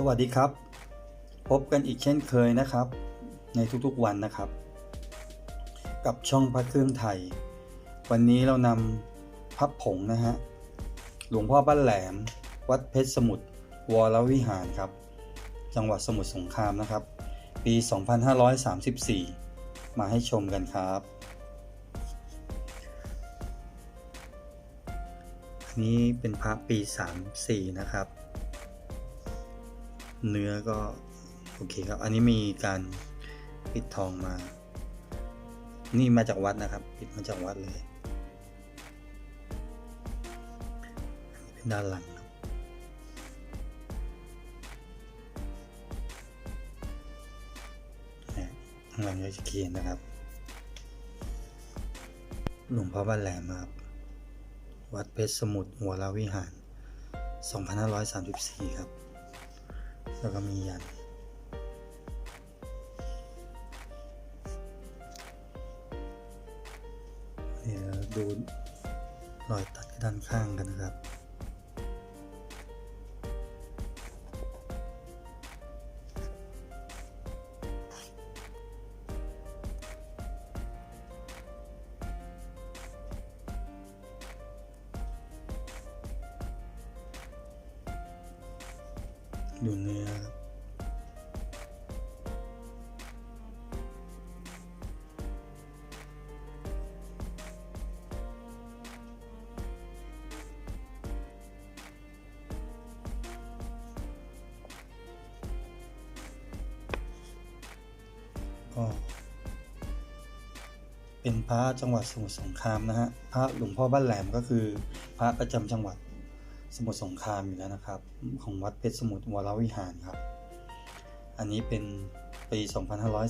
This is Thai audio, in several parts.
สวัสดีครับ พบกันอีกเช่นเคยนะครับ ในทุกๆวันนะครับ กับช่องพระเครื่องไทย วันนี้เรานำพับผงนะฮะหลวงพ่อบ้านแหลม วัดเพชรสมุทรวรวิหารครับ จังหวัดสมุทรสงครามนะครับ ปี 2534 มาให้ชมกันครับ อันนี้เป็นพระปี 34 นะครับ เนื้อก็โอเคครับ อันนี้มีการปิดทองมา นี่มาจากวัดนะครับ ปิดมาจากวัดเลยนนเป็นด้านหลังนี่ยข้างหลังก็จะเขียนนะครับ หลวงพ่อบ้านแหลมครับ วัดเพชรสมุทรหัวราวิหาร 2534 ครับ แล้วก็มียันเดี๋ยวดูรอยตัดด้านข้างกันนะครับ ดูเนื้อก็เป็นพระจังหวัดสมุทรสงครามนะฮะพระหลวงพ่อบ้านแหลมก็คือพระประจำจังหวัด สมุทรสงครามอยู่แล้วนะครับ ของวัดเพชรสมุทรวรวิหารครับ อันนี้เป็นปี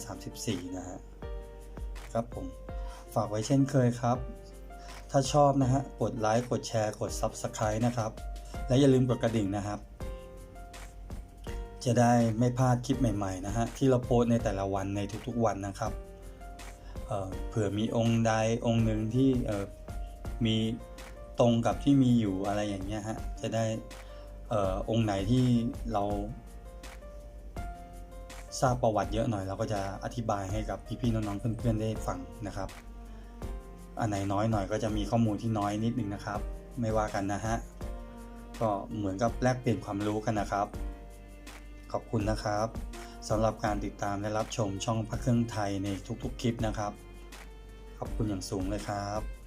2534 นะฮะครับผมฝากไว้เช่นเคยครับ ถ้าชอบนะฮะกดไลค์กดแชร์กด Subscribe นะครับ และอย่าลืมกดกระดิ่งนะครับ จะได้ไม่พลาดคลิปใหม่ๆนะฮะที่เราโพสในแต่ละวันในทุกๆวันนะครับเเผื่อมีองค์ใดองค์หนึ่งที่มี ตรงกับที่มีอยู่อะไรอย่างเงี้ยฮะจะได้เออองค์ไหนที่เรา ทราบประวัติเยอะหน่อยเราก็จะอธิบายให้กับพี่ๆน้องๆเพื่อนๆได้ฟังนะครับ อันไหนน้อยหน่อยก็จะมีข้อมูลที่น้อยนิดนึงนะครับ ไม่ว่ากันนะฮะก็เหมือนกับแลกเปลี่ยนความรู้กันนะครับ ขอบคุณนะครับสำหรับการติดตามและรับชมช่องพระเครื่องไทยในทุกๆคลิปนะครับ ขอบคุณอย่างสูงเลยครับ